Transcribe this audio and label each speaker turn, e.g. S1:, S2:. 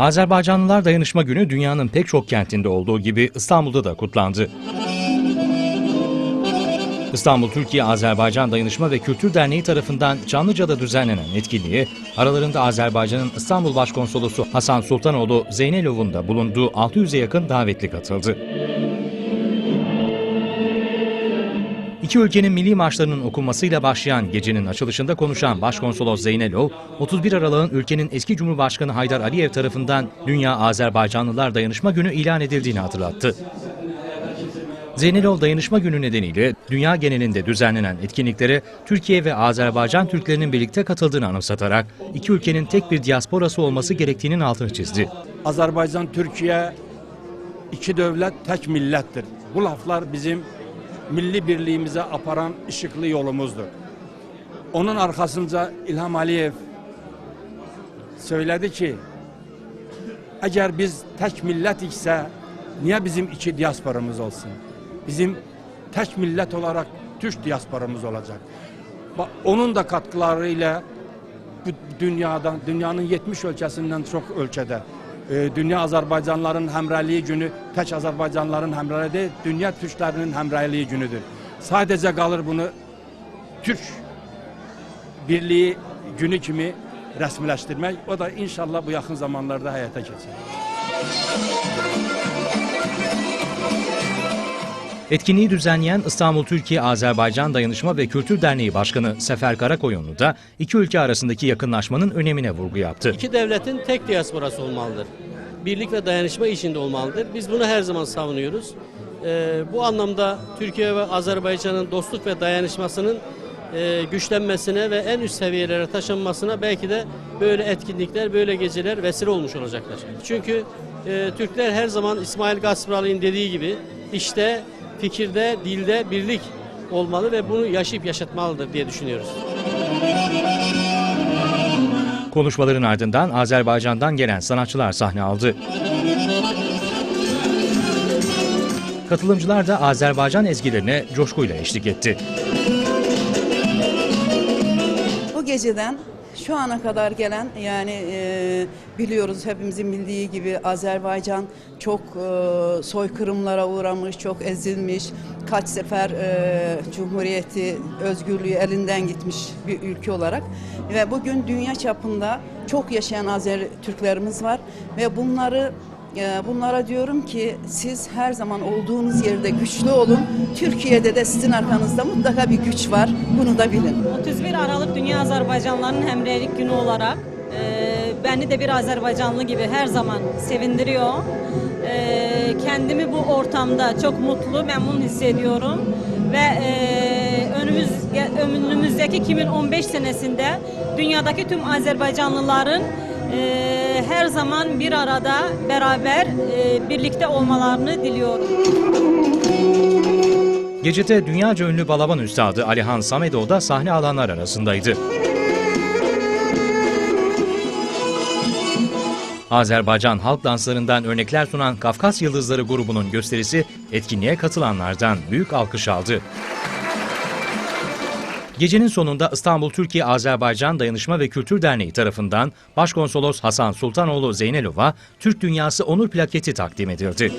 S1: Azerbaycanlılar Dayanışma Günü dünyanın pek çok kentinde olduğu gibi İstanbul'da da kutlandı. İstanbul Türkiye Azerbaycan Dayanışma ve Kültür Derneği tarafından Çamlıca'da düzenlenen etkinliğe aralarında Azerbaycan'ın İstanbul Başkonsolosu Hasan Sultanoğlu Zeynelov'un da bulunduğu 600'e yakın davetli katıldı. İki ülkenin milli marşlarının okunmasıyla başlayan gecenin açılışında konuşan Başkonsolos Zeynelov, 31 Aralık'ın ülkenin eski Cumhurbaşkanı Haydar Aliyev tarafından Dünya Azerbaycanlılar Dayanışma Günü ilan edildiğini hatırlattı. Zeynelov Dayanışma Günü nedeniyle dünya genelinde düzenlenen etkinliklere Türkiye ve Azerbaycan Türklerinin birlikte katıldığını anımsatarak iki ülkenin tek bir diasporası olması gerektiğinin altını çizdi.
S2: Azerbaycan, Türkiye iki devlet tek millettir. Bu laflar bizim milli birliğimize aparan ışıklı yolumuzdur. Onun arkasınca İlham Aliyev söyledi ki eğer biz tek millet ise niye bizim iki diasporamız olsun? Bizim tek millet olarak Türk diasporamız olacak. Onun da katkılarıyla dünyadan, dünyanın 70 ölkəsindən çox ölkədə e, Dünya Azərbaycanlıların həmrəyliyi günü tək Azərbaycanlıların həmrəyliyi deyil, dünya türklərinin həmrəyliyi günüdür. Sadəcə qalır bunu Türk birliyi günü kimi rəsmiləşdirmək. O da inşallah bu yaxın zamanlarda həyata keçir.
S1: Etkinliği düzenleyen İstanbul Türkiye Azerbaycan Dayanışma ve Kültür Derneği Başkanı Sefer Karakoyunlu da iki ülke arasındaki yakınlaşmanın önemine vurgu yaptı.
S3: İki devletin tek diasporası olmalıdır. Birlik ve dayanışma içinde olmalıdır. Biz bunu her zaman savunuyoruz. Ee, bu anlamda Türkiye ve Azerbaycan'ın dostluk ve dayanışmasının e, güçlenmesine ve en üst seviyelere taşınmasına belki de böyle etkinlikler, böyle geceler vesile olmuş olacaklar. Çünkü e, Türkler her zaman İsmail Gasparalı'nın dediği gibi işte, fikirde, dilde birlik olmalı ve bunu yaşayıp yaşatmalıdır diye düşünüyoruz.
S1: Konuşmaların ardından Azerbaycan'dan gelen sanatçılar sahne aldı. Katılımcılar da Azerbaycan ezgilerine coşkuyla eşlik etti.
S4: Bu geceden şu ana kadar gelen yani e, biliyoruz hepimizin bildiği gibi Azerbaycan çok e, soykırımlara uğramış, çok ezilmiş, kaç sefer e, cumhuriyeti, özgürlüğü elinden gitmiş bir ülke olarak ve bugün dünya çapında çok yaşayan Azer Türklerimiz var ve bunları Bunlara diyorum ki siz her zaman olduğunuz yerde güçlü olun. Türkiye'de de sizin arkanızda mutlaka bir güç var. Bunu da bilin.
S5: 31 Aralık Dünya Azerbaycanlıların Hemreylik Günü olarak e, beni de bir Azerbaycanlı gibi her zaman sevindiriyor. E, kendimi bu ortamda çok mutlu, memnun hissediyorum ve e, önümüz önümüzdeki 2015 senesinde dünyadaki tüm Azerbaycanlıların e, her zaman bir arada beraber e, birlikte olmalarını diliyorum.
S1: Gecede dünyaca ünlü balaban üstadı Alihan Samedov da sahne alanlar arasındaydı. Azerbaycan halk danslarından örnekler sunan Kafkas Yıldızları grubunun gösterisi etkinliğe katılanlardan büyük alkış aldı. Gecenin sonunda İstanbul Türkiye Azerbaycan Dayanışma ve Kültür Derneği tarafından Başkonsolos Hasan Sultanoğlu Zeynelov'a Türk Dünyası Onur Plaketi takdim edildi.